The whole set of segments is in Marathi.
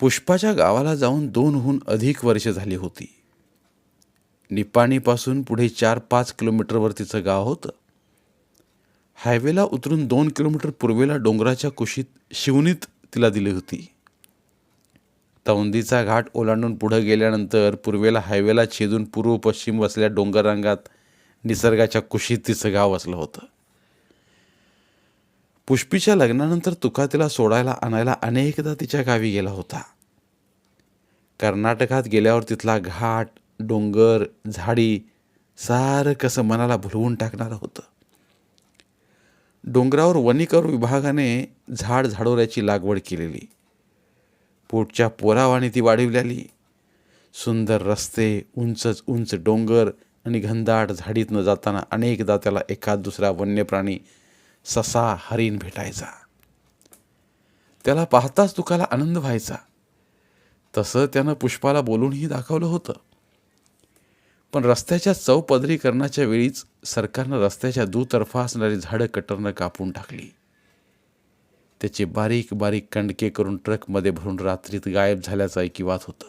पुष्पाच्या गावाला जाऊन दोनहून अधिक वर्षे झाली होती. निपाणीपासून पुढे चार पाच किलोमीटरवर तिचं गाव होतं. हायवेला उतरून दोन किलोमीटर पूर्वेला डोंगराच्या कुशीत शिवणीत तिला दिली होती. तौंदीचा घाट ओलांडून पुढं गेल्यानंतर पूर्वेला हायवेला छेदून पूर्व पश्चिम वसल्या डोंगररांगात निसर्गाच्या कुशीत तिचं गाव वसलं होतं. पुष्पीच्या लग्नानंतर तुका तिला सोडायला आणायला अनेकदा तिच्या गावी गेला होता. कर्नाटकात गेल्यावर तिथला घाट डोंगर झाडी सारं कसं मनाला भुलवून टाकणारं होतं. डोंगरावर वनीकर विभागाने झाड झाडोऱ्याची लागवड केलेली. पोटच्या पोरावाने ती वाढविलेली. सुंदर रस्ते उंचच उंच डोंगर आणि घनदाट झाडीतनं जाताना अनेकदा त्याला एखाद दुसरा वन्य प्राणी ससा हरिण भेटायचा. त्याला पाहताच तुकाला आनंद व्हायचा. तसं त्यानं पुष्पाला बोलूनही दाखवलं होतं. पण रस्त्याच्या चौपदरीकरणाच्या वेळीच सरकारनं रस्त्याच्या दुतर्फा असणारी झाडं कटरनं कापून टाकली. त्याचे बारीक बारीक कंडके करून ट्रकमध्ये भरून रात्रीत गायब झाल्याचं ऐकिवात होतं.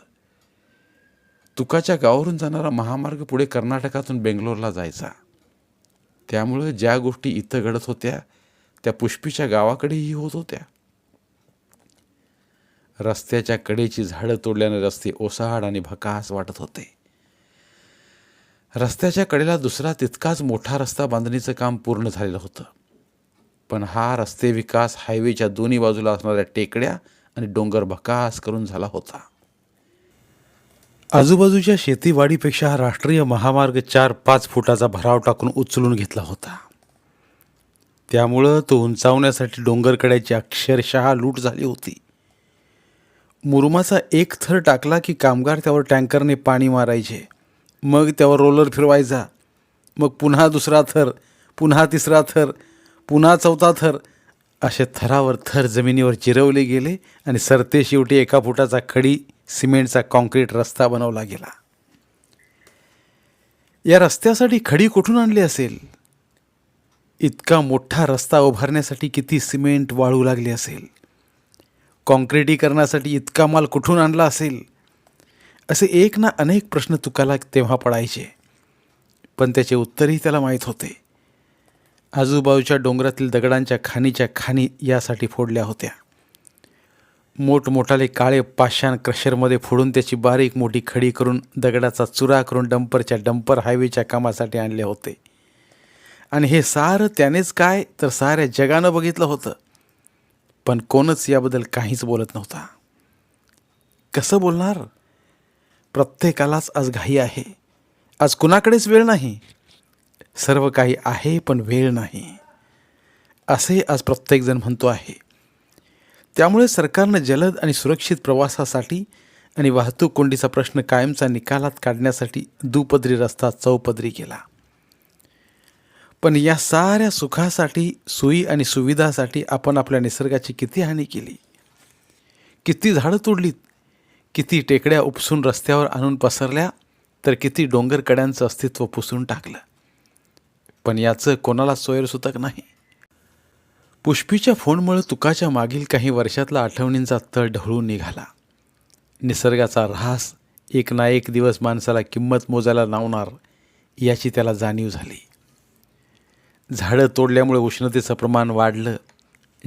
तुकाच्या गावावरून जाणारा महामार्ग पुढे कर्नाटकातून बेंगलोरला जायचा. त्यामुळं ज्या गोष्टी इथं घडत होत्या त्या पुष्पीच्या गावाकडेही होत होत्या. रस्त्याच्या कडेची झाडं तोडल्याने रस्ते ओसाड आणि भकास वाटत होते. रस्त्याच्या कडेला दुसरा तितकाच मोठा रस्ता बांधणीचं काम पूर्ण झालेलं होतं. पण हा रस्ते विकास हायवेच्या दोन्ही बाजूला असणाऱ्या टेकड्या आणि डोंगर भकास करून झाला होता. आजूबाजूच्या शेतीवाडीपेक्षा हा राष्ट्रीय महामार्ग चार पाच फुटाचा भराव टाकून उचलून घेतला होता. त्यामुळं तो उंचावण्यासाठी डोंगरकड्याची अक्षरशः लूट झाली होती. मुरुमाचा एक थर टाकला की कामगार त्यावर टँकरने पाणी मारायचे. मग त्यावर रोलर फिरवायचा. मग पुन्हा दुसरा थर पुन्हा तिसरा थर पुन्हा चौथा थर. असे थरावर थर जमिनीवर चिरवले गेले आणि सरते शेवटी एका फुटाचा खडी सिमेंटचा कॉन्क्रीट रस्ता बनवला गेला. या रस्त्यासाठी खडी कुठून आणली असेल? इतका मोठा रस्ता उभारण्यासाठी किती सिमेंट वाळू लागले असेल? कॉन्क्रिटीकरणासाठी इतका माल कुठून आणला असेल? असे एक ना अनेक प्रश्न तुकाला तेव्हा पडायचे. पण त्याचे उत्तरही त्याला माहीत होते. आजूबाजूच्या डोंगरातील दगडांच्या खाणीच्या खाणी यासाठी फोडल्या होत्या. मोठमोठाले काळे पाषाण क्रशरमध्ये फोडून त्याची बारीक मोठी खडी करून दगडाचा चुरा करून डंपरच्या डंपर हायवेच्या कामासाठी आणले होते. आणि हे सारं त्यानेच काय तर साऱ्या जगानं बघितलं होतं. पण कोणच याबद्दल काहीच बोलत नव्हता. कसं बोलणार? प्रत्येकालाच आज घाई आहे. आज कुणाकडेच वेळ नाही. सर्व काही आहे पण वेळ नाही. असे आज प्रत्येकजण म्हणतो आहे. त्यामुळे सरकारनं जलद आणि सुरक्षित प्रवासासाठी आणि वाहतूक कोंडीचा प्रश्न कायमचा निकालात काढण्यासाठी दुपदरी रस्ता चौपदरी केला. पण या साऱ्या सुखासाठी सोयी आणि सुविधासाठी आपण आपल्या निसर्गाची किती हानी केली? किती झाडं तोडलीत? किती टेकड्या उपसून रस्त्यावर आणून पसरल्या? तर किती डोंगरकड्यांचं अस्तित्व पुसून टाकलं? पण याचं कोणाला सोयरसुतक नाही. पुष्पीच्या फोनमुळे तुकाच्या मागील काही वर्षातला आठवणींचा तळ ढळून निघाला. निसर्गाचा ऱ्हास एक ना एक दिवस माणसाला किंमत मोजायला लावणार याची त्याला जाणीव झाली. झाडं तोडल्यामुळे उष्णतेचं प्रमाण वाढलं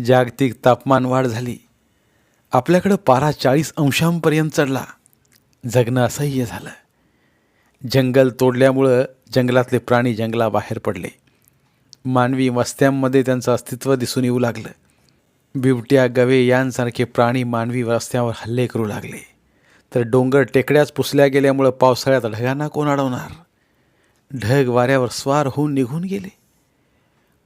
जागतिक तापमान वाढ झाली. आपल्याकडं पारा चाळीस अंशांपर्यंत चढला. जगणं असह्य झालं. जंगल तोडल्यामुळं जंगलातले प्राणी जंगलाबाहेर पडले. मानवी वस्त्यांमध्ये त्यांचं अस्तित्व दिसून येऊ लागलं. बिबट्या गवे यांसारखे प्राणी मानवी वस्त्यावर हल्ले करू लागले. तर डोंगर टेकड्याच पुसल्या गेल्यामुळं पावसाळ्यात ढगांना कोण अडवणार? ढग वाऱ्यावर स्वार होऊन निघून गेले.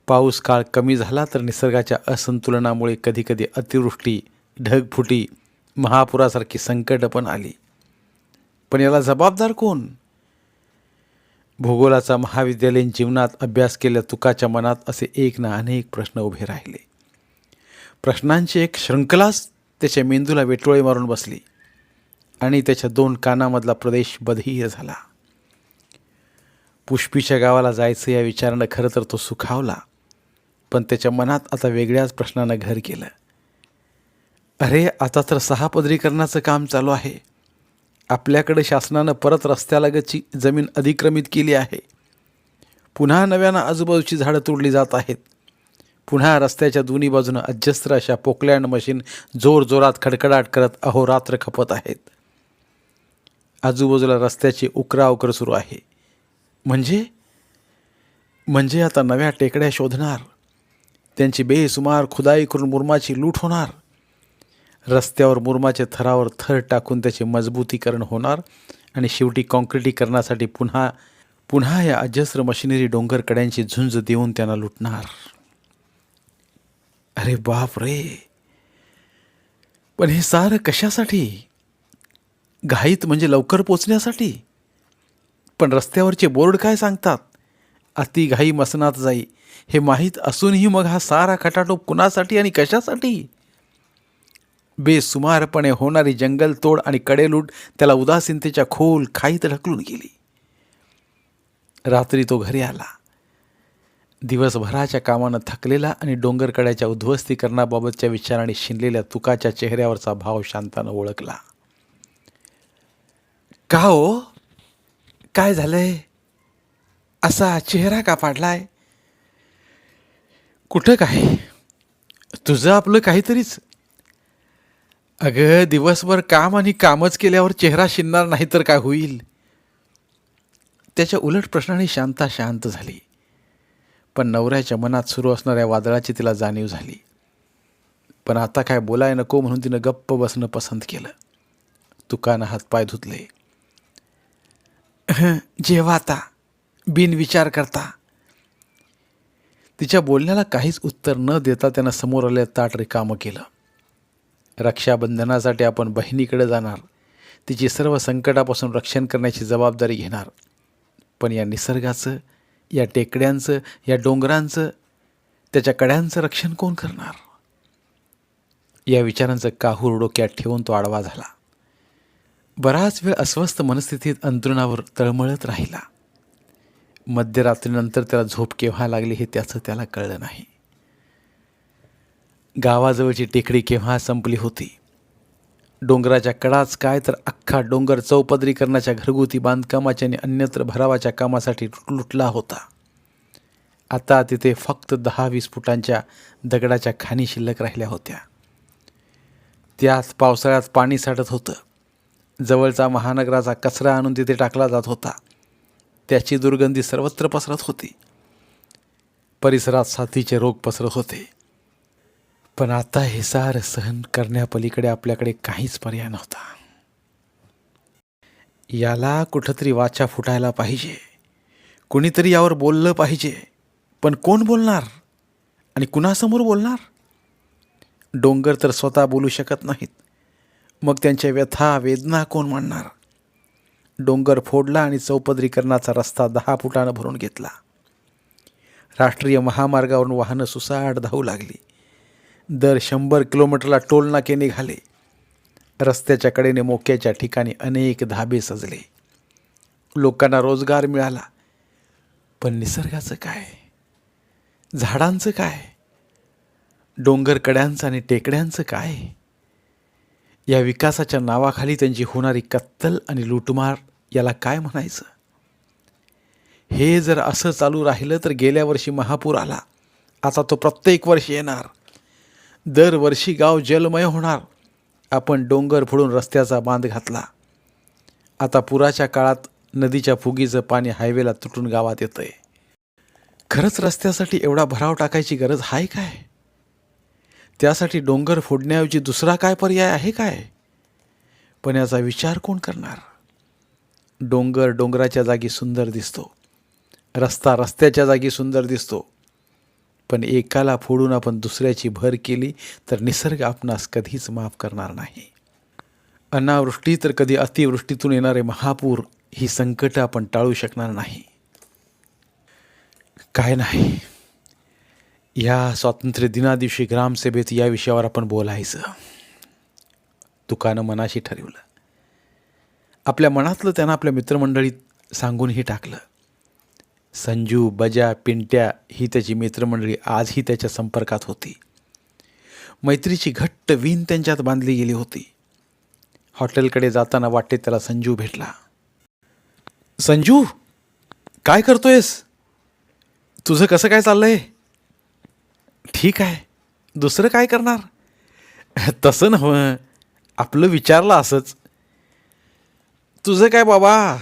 पाऊस काळ कमी झाला तर निसर्गाच्या असंतुलनामुळे कधीकधी अतिवृष्टी ढगफुटी महापुरासारखी संकट पण आली. पण याला जबाबदार कोण? भूगोलाचा महाविद्यालयीन जीवनात अभ्यास केल्या तुकाच्या मनात असे एक ना अनेक प्रश्न उभे राहिले. प्रश्नांची एक शृंखलाच त्याच्या मेंदूला वेटोळे मारून बसली आणि त्याच्या दोन कानामधला प्रदेश बधीर झाला. पुष्पीच्या गावाला जायचं या विचारानं खरं तर तो सुखावला पण त्याच्या मनात आता वेगळ्याच प्रश्नानं घर केलं अरे आता तर सहा पदरीकरणाचं काम चालू आहे. आपल्याकडे शासनानं परत रस्त्यालगतची जमीन अधिक्रमित केली आहे. पुन्हा नव्यानं आजूबाजूची झाडं तोडली जात आहेत. पुन्हा रस्त्याच्या दोन्ही बाजूनं अजस्त्र अशा पोकलँड मशीन जोरजोरात खडखडाट करत अहोरात्र खपत आहेत. आजूबाजूला रस्त्याची उकराउकर सुरू आहे. म्हणजे? म्हणजे आता नव्या टेकड्या शोधणार. त्यांची बेसुमार खुदाई करून मुरमाची लूट होणार. रस्त्यावर मुरमाच्या थरावर थर टाकून त्याचे मजबूतीकरण होणार आणि शेवटी कॉन्क्रिटीकरणासाठी पुन्हा पुन्हा या अजस्र मशिनरी डोंगर कड्यांची झुंज देऊन त्यांना लुटणार. अरे बाप रे पण हे सारं कशासाठी? घाईत म्हणजे लवकर पोचण्यासाठी? पण रस्त्यावरचे बोर्ड काय सांगतात? अति घाई मसनात जाई. हे माहीत असूनही मग हा सारा खटाटोप कुणासाठी आणि कशासाठी? बेसुमारपणे होणारी जंगलतोड आणि कडेलूट त्याला उदासीनतेच्या खोल खाईत ढकलून गेली. रात्री तो घरी आला. दिवसभराच्या कामानं थकलेला आणि डोंगरकड्याच्या उद्ध्वस्तीकरणाबाबतच्या विचाराने शिनलेल्या तुकाच्या चेहऱ्यावरचा भाव शांतानं ओळखला. का हो? काय झालंय? असा चेहरा का पाडलाय? कुठं काय? तुझं आपलं काहीतरीच अगं दिवसभर काम आणि कामच केल्यावर चेहरा शिनणार नाही तर काय होईल? त्याच्या उलट प्रश्नाने शांता शांत झाली. पण नवऱ्याच्या मनात सुरू असणाऱ्या वादळाची तिला जाणीव झाली. पण आता काय बोलाय नको म्हणून तिनं गप्प बसणं पसंत केलं. तुकानं हातपाय धुतले. जेव्हा आता. बिनविचार करता. तिच्या बोलण्याला काहीच उत्तर न देता त्यानं समोर आलेलं ताट रिकामं केलं. रक्षाबंधनासाठी आपण बहिणीकडे जाणार. तिची सर्व संकटापासून रक्षण करण्याची जबाबदारी घेणार. पण या निसर्गाचं या टेकड्यांचं या डोंगरांचं त्याच्या कड्यांचं रक्षण कोण करणार? या विचारांचं काहूर डोक्यात ठेवून तो आडवा झाला. बराच वेळ अस्वस्थ मनस्थितीत अंतरुणावर तळमळत राहिला. मध्यरात्रीनंतर त्याला झोप केव्हा लागली हे त्याचं त्याला कळलं नाही. गावाजवळची टेकडी केव्हा संपली होती? डोंगराच्या कडाच काय तर अख्खा डोंगर चौपदरीकरणाच्या घरगुती बांधकामाच्या आणि अन्यत्र भरावाच्या कामासाठी लुटला होता. आता तिथे फक्त दहा वीस फुटांच्या दगडाच्या खाणी शिल्लक राहिल्या होत्या. त्यात पावसाळ्यात पाणी साठत होतं. जवळचा महानगराचा कचरा आणून तिथे टाकला जात होता. त्याची दुर्गंधी सर्वत्र पसरत होती. परिसरात साथीचे रोग पसरत होते. पण आता हे सहन करण्यापलीकडे आपल्याकडे काहीच पर्याय नव्हता. याला कुठंतरी वाचा फुटायला पाहिजे. कुणीतरी यावर बोललं पाहिजे. पण कोण बोलणार? आणि कुणासमोर बोलणार? डोंगर तर स्वतः बोलू शकत नाहीत. मग त्यांच्या व्यथा वेदना कोण मांडणार? डोंगर फोडला आणि चौपदरीकरणाचा रस्ता दहा फुटानं भरून घेतला. राष्ट्रीय महामार्गावरून वाहनं सुसाट धावू लागली. दर शंभर किलोमीटरला टोल नाके निघाले. रस्त्याच्या कडेने मोक्याच्या ठिकाणी अनेक धाबे सजले. लोकांना रोजगार मिळाला. पण निसर्गाचं काय? झाडांचं काय? डोंगरकड्यांचं आणि टेकड्यांचं काय? या विकासाच्या नावाखाली त्यांची होणारी कत्तल आणि लुटमार याला काय म्हणायचं? हे जर असं चालू राहिलं तर गेल्या वर्षी महापूर आला. आता तो प्रत्येक वर्षी येणार. दरवर्षी गाव जलमय होणार. आपण डोंगर फोडून रस्त्याचा बांध घातला. आता पुराच्या काळात नदीच्या फुगीचं पाणी हायवेला तुटून गावात येतंय. खरंच रस्त्यासाठी एवढा भराव टाकायची गरज आहे काय? त्यासाठी डोंगर फोडण्याऐवजी दुसरा काय पर्याय आहे काय? पण याचा विचार कोण करणार? डोंगर डोंगराच्या जागी सुंदर दिसतो. रस्ता रस्त्याच्या जागी सुंदर दिसतो. पण एकाला फोडून आपण दुसऱ्याची भर केली तर निसर्ग आपणास कधीच माफ करणार नाही. अनावृष्टी तर कधी अतिवृष्टीतून येणारे महापूर ही संकटं आपण टाळू शकणार नाही. काय नाही. या स्वातंत्र्य दिनादिवशी ग्रामसभेत या विषयावर आपण बोलायचं. तुकानं मनाशी ठरवलं. आपल्या मनातलं त्यानं आपल्या मित्रमंडळीत सांगूनही टाकलं. संजू बजा पिंट्या ही त्याची मित्रमंडळी आजही त्याच्या संपर्कात होती. मैत्रीची घट्ट वीण त्यांच्यात बांधली गेली होती. हॉटेलकडे जाताना वाटेत त्याला संजू भेटला. संजू काय करतोयस? तुझं कसं काय चाललंय? ठीक आहे. दुसरं काय करणार? तसं नव्हं. आपलं विचारलं असंच. तुझं काय बाबा?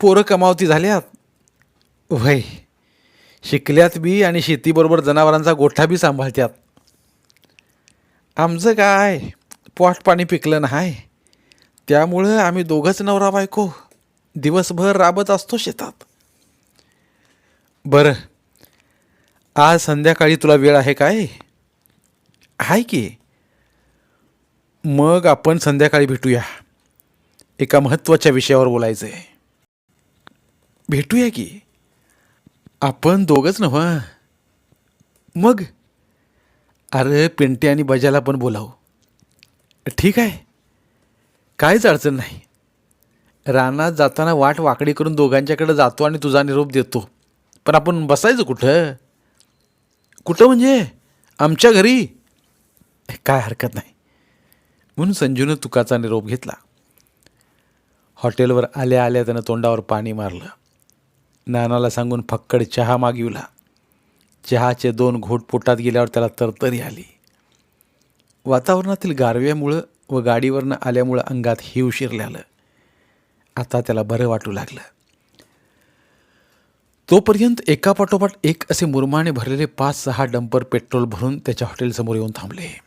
पोरं कमावती झाल्यात. वय. शिकल्यात बी आणि शेतीबरोबर जनावरांचा गोठा बी सांभाळत्यात. आमचं काय? पोट पाणी पिकलं नाही. त्यामुळं आम्ही दोघंच नवरा बायको. दिवसभर राबत असतो शेतात. बरं. आज संध्याकाळी तुला वेळ आहे काय? आहे की? मग आपण संध्याकाळी भेटूया. एका महत्त्वाच्या विषयावर बोलायचं आहे भेटूया की? आपण दोघंच नव्ह मग? अरे पिंटे आणि बजाला पण बोलावू. ठीक आहे. काहीच अडचण नाही. रानात जाताना वाट वाकडी करून दोघांच्याकडे जातो आणि तुझा निरोप देतो. पण आपण बसायचं कुठं? कुठं म्हणजे? आमच्या घरी? काय हरकत नाही. म्हणून संजूनं तुकाचा निरोप घेतला. हॉटेलवर आल्या आल्या त्यानं तोंडावर पाणी मारलं. नानाला सांगून फक्कड चहा मागविला. चहाचे दोन घोट पोटात गेल्यावर त्याला तरतरी आली. वातावरणातील गारव्यामुळं व गाडीवरनं आल्यामुळं अंगात हिव शिरल्यालं. आता त्याला बरं वाटू लागलं. तोपर्यंत एकापाठोपाठ एक असे मुरमाने भरलेले पाच सहा डंपर पेट्रोल भरून त्याच्या हॉटेलसमोर येऊन थांबले.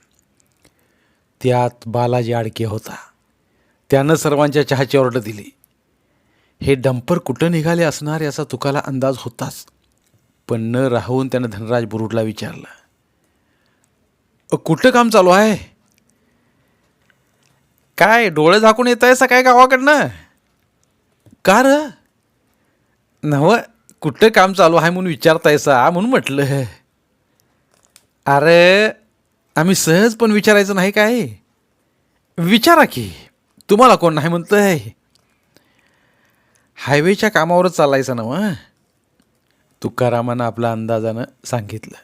त्यात बालाजी आडके होता. त्यानं सर्वांच्या चहाची ऑर्डर दिली. हे डंपर कुठं निघाले असणार याचा तुकाला अंदाज होताच. पण न राहून त्यानं धनराज बुरुडला विचारलं कुठं काम चालू आहे? काय डोळे झाकून येत आहे काय गावाकडनं? का र? नव कुठं काम चालू आहे म्हणून विचारतायसा म्हणून म्हटलं. अरे आम्ही सहज पण विचारायचं नाही काय? विचारा की तुम्हाला कोण नाही म्हणतंय? हायवेच्या कामावरच चालायचं ना मग तुकारामानं आपला अंदाजानं सांगितलं.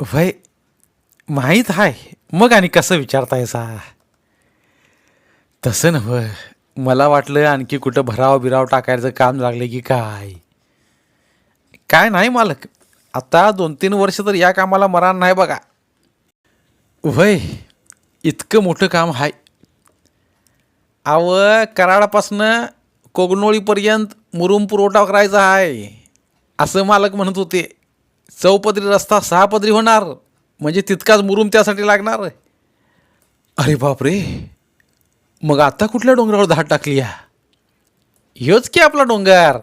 वय माहीत आहे मग आणि कसं विचारतायसा? तसं नव्हं मला वाटलं आणखी कुठं भराव बिराव टाकायचं काम लागलं की काय? काय नाही मालक आता दोन तीन वर्ष तर या कामाला मरण नाही बघा. वय इतकं मोठं काम आहे आव कराडापासनं कोगनोळीपर्यंत मुरुम पुरवठा करायचा आहे. असं मालक म्हणत होते. चौपदरी रस्ता सहा पदरी होणार. म्हणजे तितकाच मुरुम त्यासाठी लागणार. अरे बापरे. मग आता कुठल्या डोंगरावर धाड टाकली या? ह्योच की आपला डोंगर.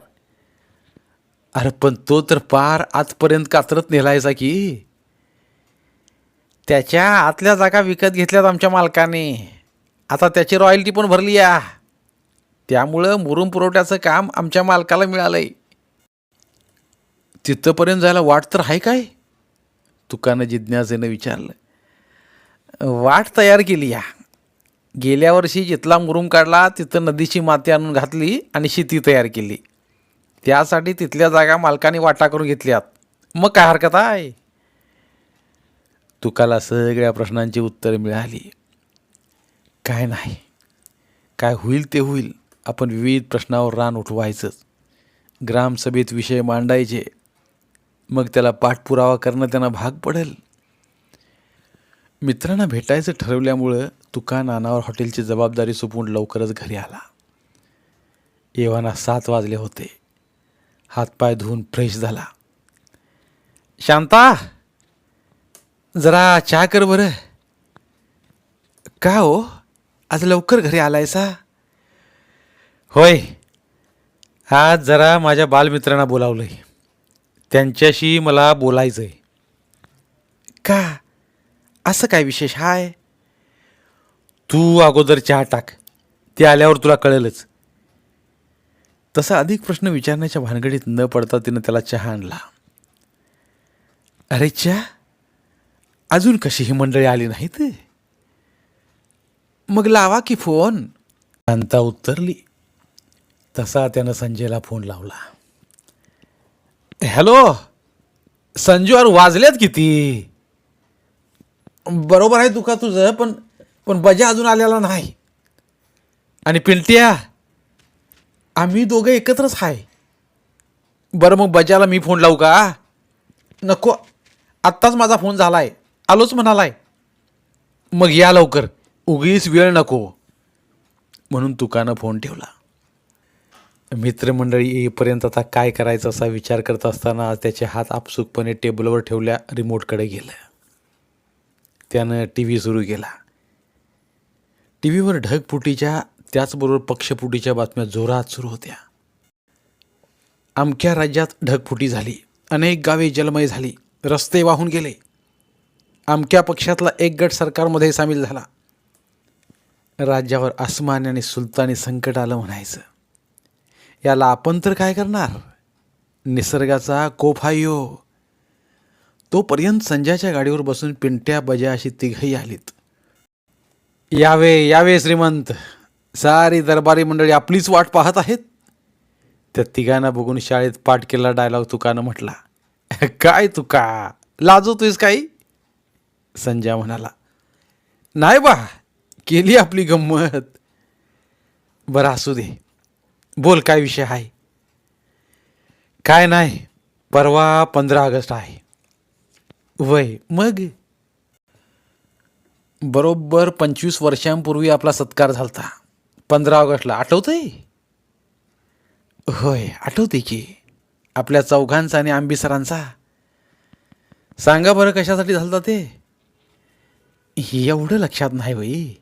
अरे पण तो तर पार आजपर्यंत कातरत नेलायचा की. त्याच्या आतल्या जागा विकत घेतल्यात आमच्या मालकाने. आता त्याची रॉयल्टी पण भरली या. त्यामुळं मुरुम पुरवठ्याचं काम आमच्या मालकाला मिळालं आहे तिथंपर्यंत जायला वाट तर आहे काय? तुकानं जिज्ञासेनं विचारलं. वाट तयार केली या. गेल्या वर्षी जिथला मुरुम काढला तिथं नदीची माती आणून घातली आणि शेती तयार केली. त्यासाठी तिथल्या जागा मालकाने वाटा करून घेतल्यात. मग काय हरकत आहे? तुकाला सगळ्या प्रश्नांची उत्तरं मिळाली. काय नाही. काय होईल ते होईल. आपण विविध प्रश्नावर रान उठवायचंच. ग्रामसभेत विषय मांडायचे. मग त्याला पाठपुरावा करणं त्यांना भाग पडेल. मित्रांना भेटायचं ठरवल्यामुळं तुका नानावर हॉटेलची जबाबदारी सोपवून लवकरच घरी आला. येवाना सात वाजले होते. हातपाय धुवून फ्रेश झाला. शांता! जरा चहा कर बरं. का हो? आज लवकर घरी आलायसा? होय. आज जरा माझ्या बालमित्रांना बोलावलंय. त्यांच्याशी मला बोलायचं आहे का? असं काय विशेष? हाय. तू अगोदर चहा टाक. ते आल्यावर तुला कळेलच. तसा अधिक प्रश्न विचारण्याच्या भानगडीत न पडता तिनं त्याला चहा आणला. अरे च्या अजून कशी ही मंडळी आली नाहीत? मग लावा की फोन. शांता उत्तरली तसा त्यानं संजयला फोन लावला. हॅलो? संजू अरे वाजल्यात किती? बरोबर आहे तुका तुझं पण पण बजा अजून आलेला नाही. आणि पिंट्या आम्ही दोघं एकत्रच आहे बरं मग बजाला मी फोन लावू का? नको. आत्ताच माझा फोन झालाय. आलोच म्हणालाय. मग या लवकर. उगीच वेळ नको. म्हणून तुकानं फोन ठेवला. मित्रमंडळी येईपर्यंत आता काय करायचं असा विचार करत असताना त्याचे हात आपसुकपणे टेबलवर ठेवल्या रिमोटकडे गेलं त्यानं टी व्ही सुरू केला. टी व्हीवर ढगफुटीच्या त्याचबरोबर पक्षफुटीच्या बातम्या जोरात सुरू होत्या. अमक्या राज्यात ढगफुटी झाली. अनेक गावे जलमय झाली. रस्ते वाहून गेले. अमक्या पक्षातला एक गट सरकारमध्ये सामील झाला. राज्यावर आसमान आणि सुलतानी संकट आलं म्हणायचं. याला आपण तर काय करणार? निसर्गाचा कोफायो. यो तोपर्यंत संजयाच्या गाडीवर बसून पिंट्या बजा अशी तिघही आलीत. यावे यावे श्रीमंत. सारी दरबारी मंडळी आपलीच वाट पाहत आहेत? त्या तिघांना बघून शाळेत पाठ केला डायलॉग तुकानं म्हटला काय तुका? लाजवतोयस काही? संजय म्हणाला नाही बा केली आपली गंमत. बरं असू दे. बोल काय विषय आहे? काय नाही परवा पंधरा ऑगस्ट आहे. वय मग? बरोबर पंचवीस वर्षांपूर्वी आपला सत्कार झालता. पंधरा ऑगस्टला. आठवतंय? होय आठवते की. आपल्या चौघांचा आणि आंबीसरांचा. सांगा बरं कशासाठी झालता ते? एवढं लक्षात नाही बाई.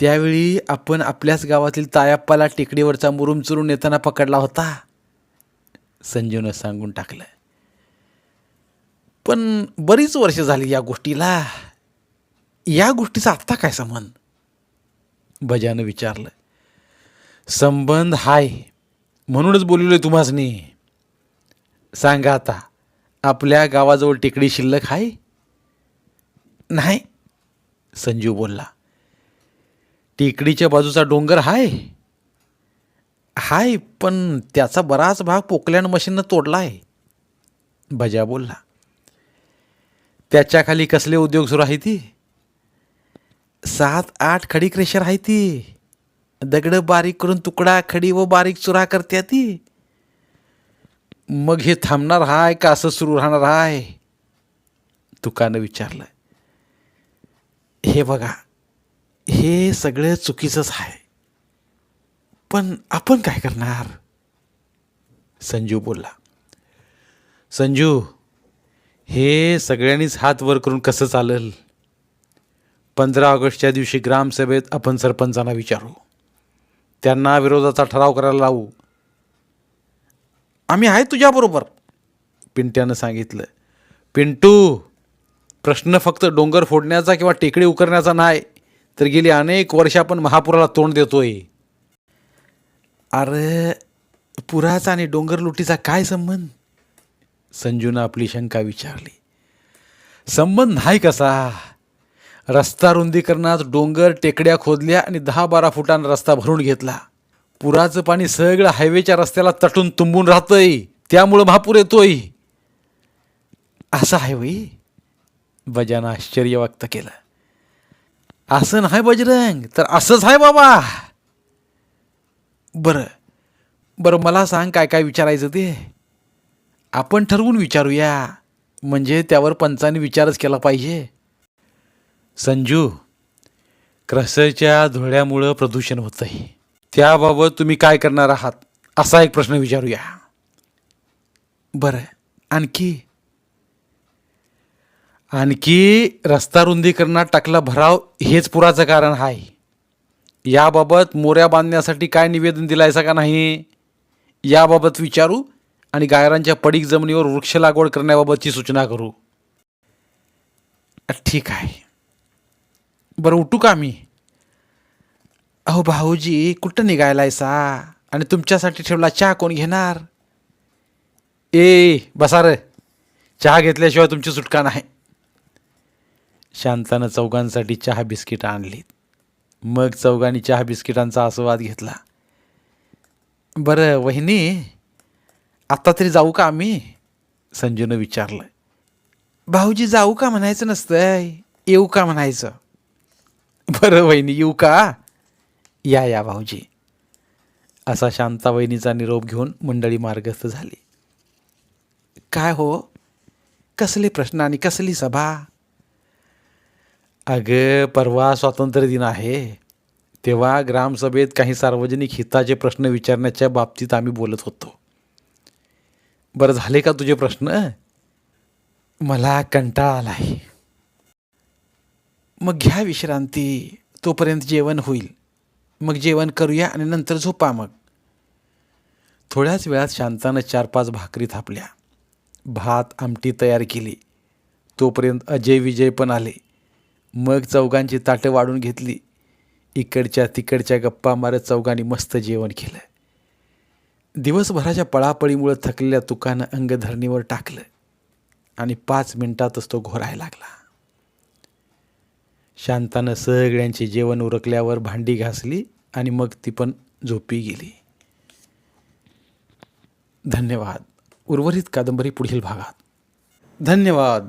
त्यावेळी आपण आपल्याच गावातील तायाप्पाला टेकडीवरचा मुरुम चुरून येताना पकडला होता. संजूनं सांगून टाकलं. पण बरीच वर्ष झाली या गोष्टीला. या गोष्टीचा आत्ता काय संबंध? भजानं विचारलं. संबंध हाय म्हणूनच बोललोय तुम्हासनी. सांगा आता आपल्या गावाजवळ टेकडी शिल्लक आहे नाही संजू बोलला. टेकडीच्या बाजूचा डोंगर हाय. हाय पण त्याचा बराच भाग पोकल्यानं मशीननं तोडला आहे भजा बोलला त्याच्याखाली कसले उद्योग सुरू आहे ती? सात आठ खडी क्रेशर आहे ती. दगडं बारीक करून तुकडा खडी व बारीक चुरा करते ती. मग हे थांबणार हाय का असं सुरू राहणार हाय? तुकानं विचारलं. हे बघा हे सगळं चुकीचंच आहे. पण आपण काय करणार? संजू बोलला. संजू हे सगळ्यांनीच हात वर करून कसं चालेल? पंधरा ऑगस्टच्या दिवशी ग्रामसभेत आपण सरपंचांना विचारू. त्यांना विरोधाचा ठराव करायला लावू. आम्ही आहे तुझ्याबरोबर पिंट्यानं सांगितलं. पिंटू प्रश्न फक्त डोंगर फोडण्याचा किंवा टेकडी उकरण्याचा नाही. तर गेली अनेक वर्ष आपण महापुराला तोंड देतोय. अरे पुराचा आणि डोंगर लुटीचा काय संबंध? संजूनं आपली शंका विचारली. संबंध नाही कसा? रस्ता रुंदीकरणात डोंगर टेकड्या खोदल्या आणि दहा बारा फुटांना रस्ता भरून घेतला. पुराचं पाणी सगळं हायवेच्या रस्त्याला तटून तुंबून राहतंय. त्यामुळं महापूर येतोय. असं आहे वई बजानं आश्चर्य व्यक्त केलं. असं नाही बजरंग तर असंच आहे बाबा. बरं बरं मला सांग काय काय विचारायचं ते. आपण ठरवून विचारूया. म्हणजे त्यावर पंचाने विचारच केला पाहिजे. संजू क्रसच्या धुळ्यामुळं प्रदूषण होतं आहे त्याबाबत तुम्ही काय करणार आहात? असा एक प्रश्न विचारूया. बरं आणखी? आणखी रस्ता रुंदीकरणात टाकला भराव हेच पुराचं कारण आहे याबाबत मोऱ्या बांधण्यासाठी काय निवेदन दिलायचं का नाही याबाबत विचारू आणि गायरांच्या पडीक जमिनीवर वृक्ष लागवड करण्याबाबतची सूचना करू. ठीक आहे. बरं उठू का मी अहो भाऊजी कुठं निघायलायसा? आणि तुमच्यासाठी ठेवला चहा कोण घेणार? ए बसा रे. चहा घेतल्याशिवाय तुमची सुटका नाही. शांतानं चौघांसाठी चहा बिस्किट आणलीत. मग चौघांनी चहा बिस्किटांचा आस्वाद घेतला. बरं वहिनी आत्ता तरी जाऊ का आम्ही? संजूनं विचारलं. भाऊजी जाऊ का म्हणायचं नसतंय? येऊ का म्हणायचं? बरं वहिनी येऊ का? या या भाऊजी. असा शांता वहिनीचा निरोप घेऊन मंडळी मार्गस्थ झाली. काय हो? कसले प्रश्न आणि कसली सभा? अगं परवा स्वातंत्र्य दिन आहे. तेव्हा ग्रामसभेत काही सार्वजनिक हिताचे प्रश्न विचारण्याच्या बाबतीत आम्ही बोलत होतो. बरं झाले का तुझे प्रश्न? मला कंटाळा आला आहे मग घ्या विश्रांती तोपर्यंत जेवण होईल. मग जेवण करूया आणि नंतर झोपा मग. थोड्याच वेळात शांतानं चार पाच भाकरी थापल्या. भात आमटी तयार केली. तोपर्यंत अजय विजय पण आले. मग चौघांची ताटं वाढून घेतली. इकडच्या तिकडच्या गप्पा मारत चौघांनी मस्त जेवण केलं. दिवसभराच्या पळापळीमुळं थकलेल्या तुकानं अंगधरणीवर टाकलं आणि पाच मिनिटातच तो घोरायला लागला. शांतानं सगळ्यांचे जेवण उरकल्यावर भांडी घासली आणि मग ती पण झोपी गेली. धन्यवाद. उर्वरित कादंबरी पुढील भागात. धन्यवाद.